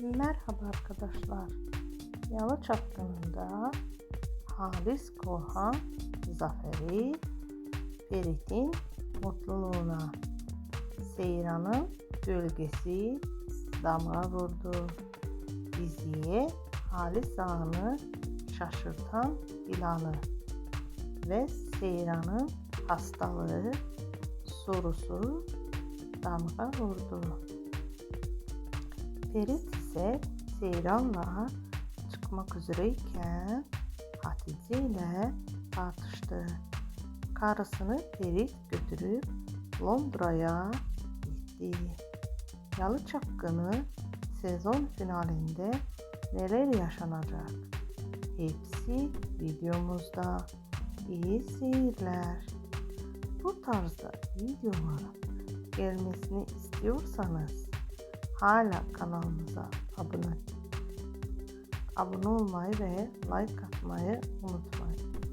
Merhaba arkadaşlar. Yalı Çapkını'nda Halis Korhan Zafer'i Ferit'in mutluluğuna Seyran'ın gölgesi damga vurdu. Diziye Halis Ağa'nı şaşırtan ilanı ve Seyran'ın hastalığı sorusu damga vurdu. Ferit ise Seyran'la çıkmak üzereyken Hatice ile tartıştı. Karısını Ferit götürüp Londra'ya gitti. Yalı Çapkını sezon finalinde neler yaşanacak? Hepsi videomuzda. İyi seyirler. Bu tarzda videoların gelmesini istiyorsanız hala kanalımıza abone abone olmayı ve like atmayı unutmayın.